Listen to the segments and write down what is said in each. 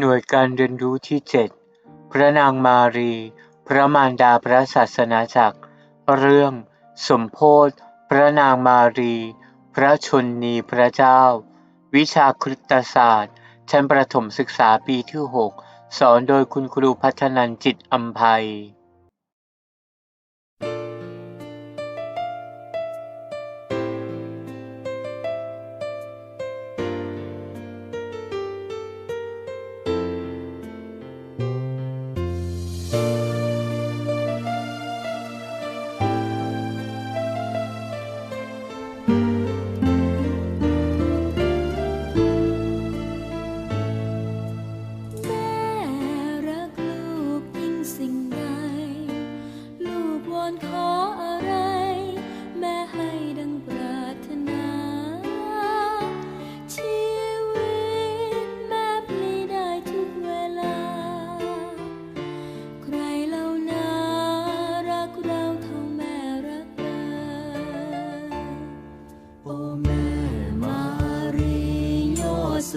หน่วยการเรียนรู้ที่ 7 พระนางมารี พระมารดาพระศาสนาจักร เรื่อง สมโพธพระนางมารี พระชนนีพระเจ้า วิชาคริตศาสตร์ ชั้นประถมศึกษาปีที่ 6 สอนโดยคุณครูพัฒนันจิตอัมภัย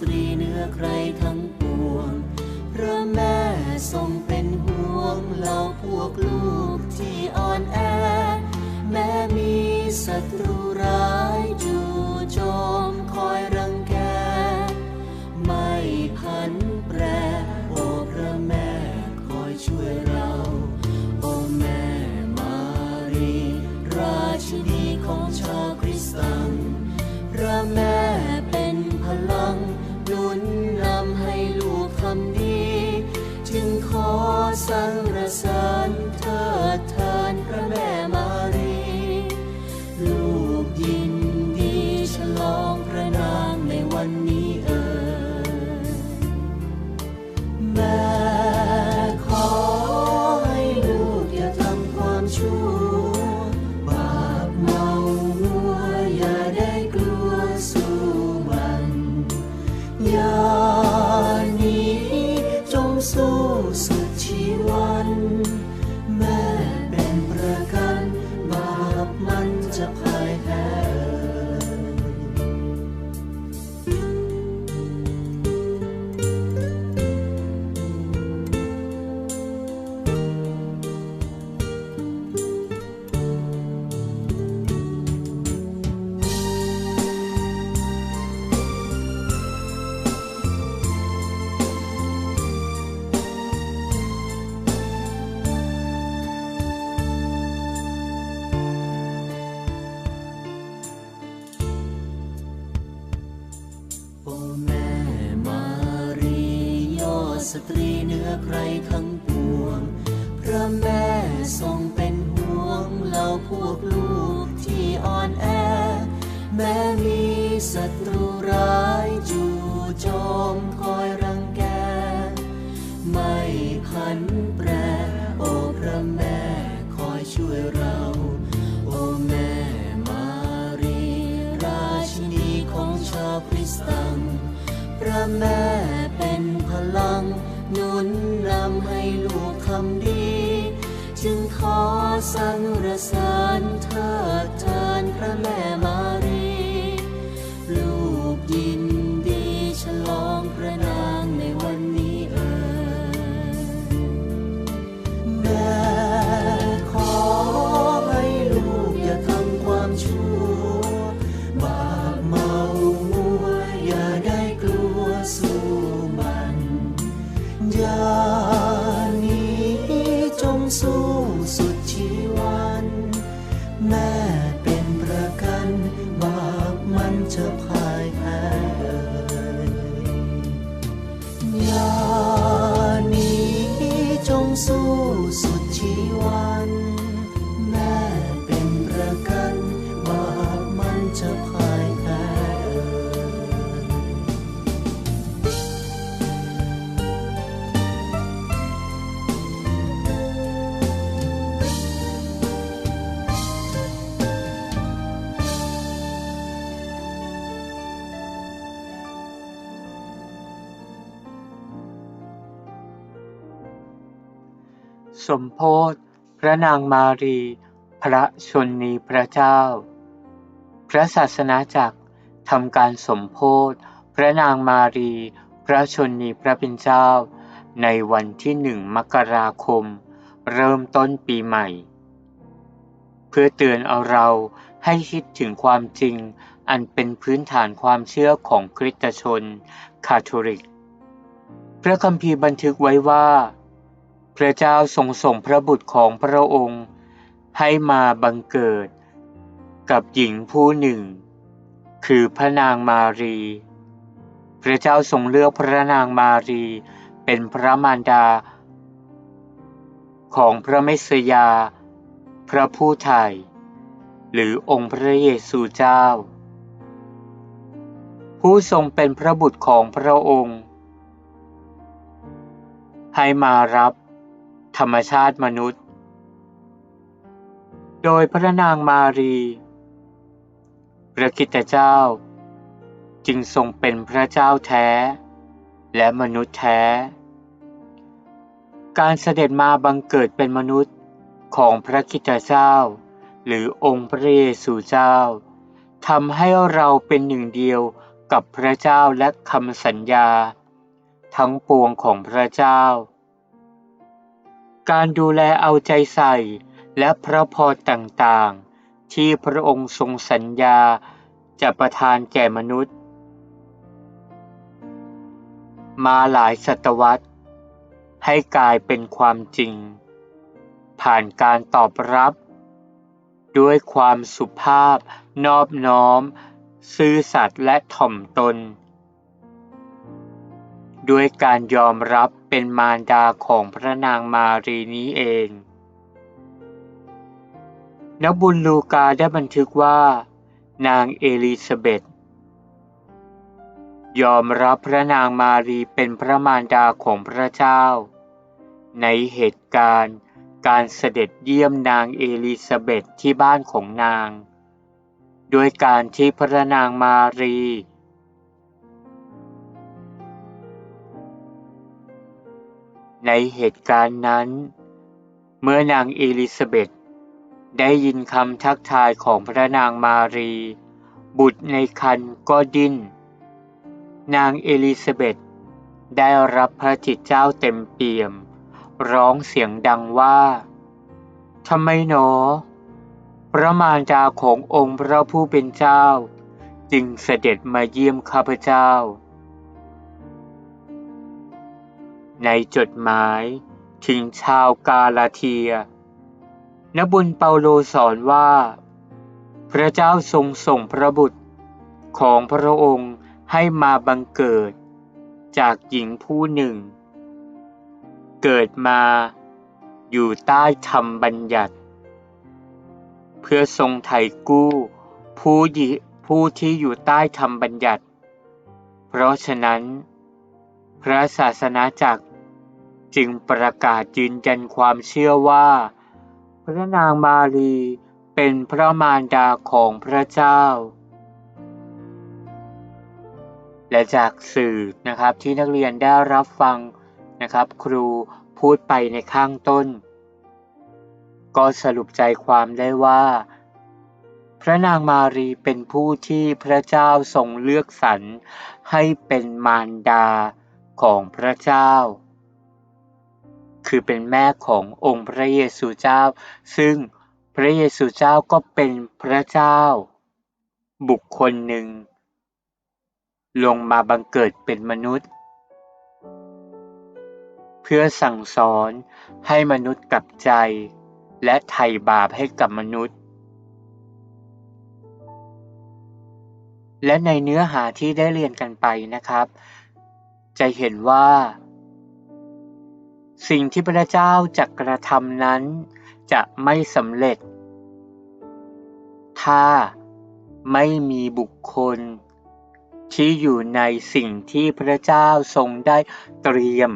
ตรีเนื้อใครทั้งปวง อใครทั้งปวง พระแม่ทรงเป็นห่วงเราพวกลูกที่อ่อนแอ แม้มีศัตรูร้ายจู่โจมคอยรังแก ไม่พันแปรโอ้พระแม่คอยช่วยเรา โอ้แม่มารีราชินีของชาวคริสตัง พระแม่ นำให้ลูกทำดี จึงขอสรรเสริญเธอเทินพระแม่มา สมโพธพระนางมารี พระชนนีพระเจ้า พระศาสนาจักรทำการสมโพธพระนางมารี พระชนนีพระเป็นเจ้า ในวันที่หนึ่งมกราคม เริ่มต้นปีใหม่ เพื่อเตือนเอาเราให้คิดถึงความจริง อันเป็นพื้นฐานความเชื่อของคริสตชน คาทอลิก พระคัมภีร์บันทึกไว้ว่า พระเจ้าทรงส่งพระบุตรของพระองค์ ให้มาบังเกิด กับหญิงผู้หนึ่ง คือพระนางมารี พระเจ้าทรงเลือกพระนางมารีเป็นพระมารดา ของพระเมสยา พระผู้ไถ่หรือองค์พระเยซูเจ้า ผู้ทรงเป็นพระบุตรของพระองค์ ให้มารับ ธรรมชาติมนุษย์ โดยพระนางมารี พระคริสตเจ้า จึงทรงเป็นพระเจ้าแท้ และมนุษย์แท้ การเสด็จมาบังเกิดเป็นมนุษย์ของพระคริสตเจ้า หรือองค์พระเยซูเจ้าทำให้เราเป็นหนึ่งเดียวกับพระเจ้าและคำสัญญา ทั้งปวงของพระเจ้า การดูแลเอาใจใส่ และพระพรต่างๆ ที่พระองค์ทรงสัญญาจะประทานแก่มนุษย์ มาหลายศตวรรษ ให้กลายเป็นความจริง ผ่านการตอบรับ ด้วยความสุภาพ นอบน้อม ซื่อสัตย์และถ่อมตน ด้วยการยอมรับ เป็นมารดาของพระนางมารีนี้เอง นักบุญลูกาได้บันทึกว่า นางเอลิซาเบธยอมรับพระนางมารีเป็นพระมารดาของพระเจ้า ในเหตุการณ์การเสด็จเยี่ยมนางเอลิซาเบธที่บ้านของนางโดยการที่พระนางมารี ในเหตุการณ์นั้น เมื่อนางเอลิซาเบธได้ยินคำทักทายของพระนางมารี บุตรในคันก็ดิ้น นางเอลิซาเบธได้รับพระจิตเจ้าเต็มเปี่ยม ร้องเสียงดังว่าทำไมหนอ พระมารดาขององค์พระผู้เป็นเจ้า จึงเสด็จมาเยี่ยมข้าพเจ้า ในจดหมายถึงชาวกาลาเทีย นบุญเปาโลสอนว่า พระเจ้าทรงส่งพระบุตรของพระองค์ให้มาบังเกิด จากหญิงผู้หนึ่ง เกิดมาอยู่ใต้ธรรมบัญญัติ เพื่อทรงไถ่กู้ผู้ผู้ที่อยู่ใต้ธรรมบัญญัติ เพราะฉะนั้น พระศาสนาจักร จึงประกาศยืนยันความเชื่อว่า พระนางมารีเป็นพระมารดาของพระเจ้า และจากสื่อนะครับที่นักเรียนได้รับฟังนะครับ ครูพูดไปในข้างต้น ก็สรุปใจความได้ว่า พระนางมารีเป็นผู้ที่พระเจ้าทรงเลือกสรรให้เป็นมารดาของพระเจ้า คือเป็นแม่ขององค์พระเยซูเจ้า ซึ่งพระเยซูเจ้าก็เป็นพระเจ้า บุคคลหนึ่ง ลงมาบังเกิดเป็นมนุษย์ เพื่อสั่งสอนให้มนุษย์กลับใจ และไถ่บาปให้กับมนุษย์ และในเนื้อหาที่ได้เรียนกันไปนะครับ จะเห็นว่า สิ่งที่พระเจ้าจะกระทำนั้น จะไม่สำเร็จ ถ้าไม่มีบุคคล ที่อยู่ในสิ่งที่พระเจ้าทรงได้เตรียม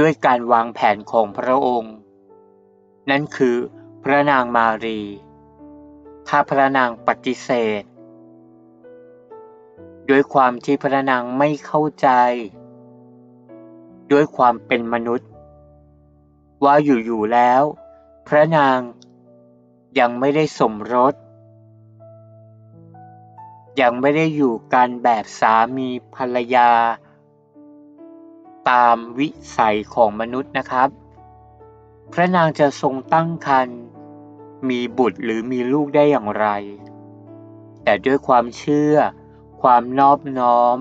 ด้วยการวางแผนของพระองค์ นั่นคือพระนางมารี ถ้าพระนางปฏิเสธ ด้วยความที่พระนางไม่เข้าใจ ด้วยความเป็นมนุษย์ ว่าอยู่ๆแล้ว พระนางยังไม่ได้สมรส ยังไม่ได้อยู่กันแบบสามีภรรยา ตามวิสัยของมนุษย์นะครับ พระนางจะทรงตั้งครรภ์มีบุตรหรือมีลูกได้อย่างไร แต่ด้วยความเชื่อ ความนอบน้อม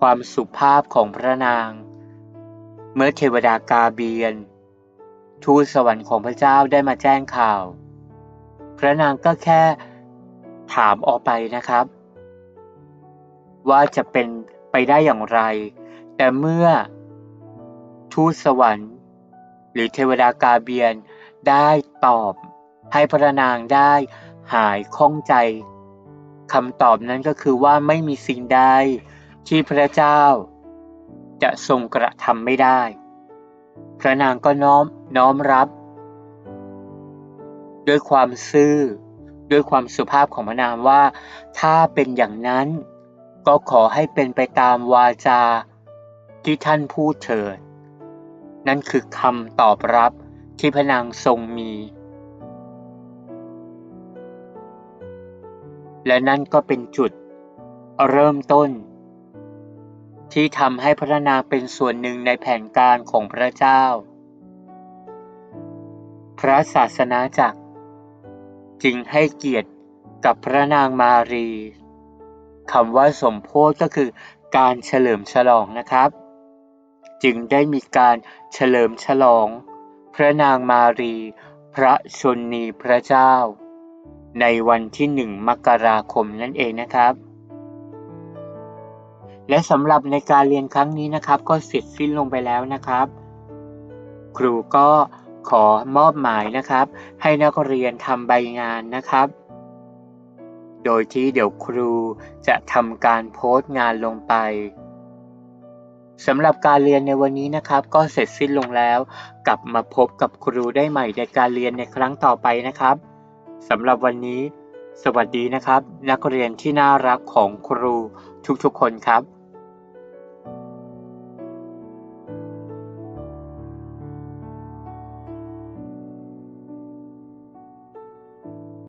ความสุภาพของพระนาง เมื่อเทวดากาเบียน ทูตสวรรค์ของพระเจ้าได้มาแจ้งข่าว พระนางก็แค่ถามออกไปนะครับ ว่าจะเป็นไปได้อย่างไร แต่เมื่อทูตสวรรค์ หรือเทวดากาเบียนได้ตอบให้พระนางได้หายข้องใจคำตอบนั้นก็คือว่าไม่มีสิ่งใดที่พระเจ้าจะทรงกระทำไม่ได้ พระนางก็น้อมน้อมรับ ด้วยความซื่อ ด้วยความสุภาพของพระนางว่า ถ้าเป็นอย่างนั้น ก็ขอให้เป็นไปตามวาจาที่ท่านพูดเถิด นั่นคือคำตอบรับที่พระนางทรงมี และนั่นก็เป็นจุดเริ่มต้น ที่ทำให้พระนางเป็นส่วนหนึ่งในแผนการของพระเจ้า พระศาสนาจักร จึงให้เกียรติกับพระนางมารีคำว่าสมโพธิก็คือการเฉลิมฉลองนะครับ จึงได้มีการเฉลิมฉลอง พระนางมารี พระชนนีพระเจ้า ในวันที่หนึ่งมกราคมนั่นเองนะครับ และสำหรับในการเรียนครั้งนี้นะครับ ก็เสร็จสิ้นลงไปแล้วนะครับ ครูก็ขอมอบหมายนะครับ ให้นักเรียนทำใบงานนะครับ โดยที่เดี๋ยวครูจะทำการโพสต์งานลงไปสำหรับการเรียนในวันนี้นะครับ ก็เสร็จสิ้นลงแล้ว กลับมาพบกับครูได้ใหม่ในการเรียนในครั้งต่อไปนะครับสำหรับวันนี้ สวัสดีนะครับ นักเรียนที่น่ารักของครูทุกๆคนครับ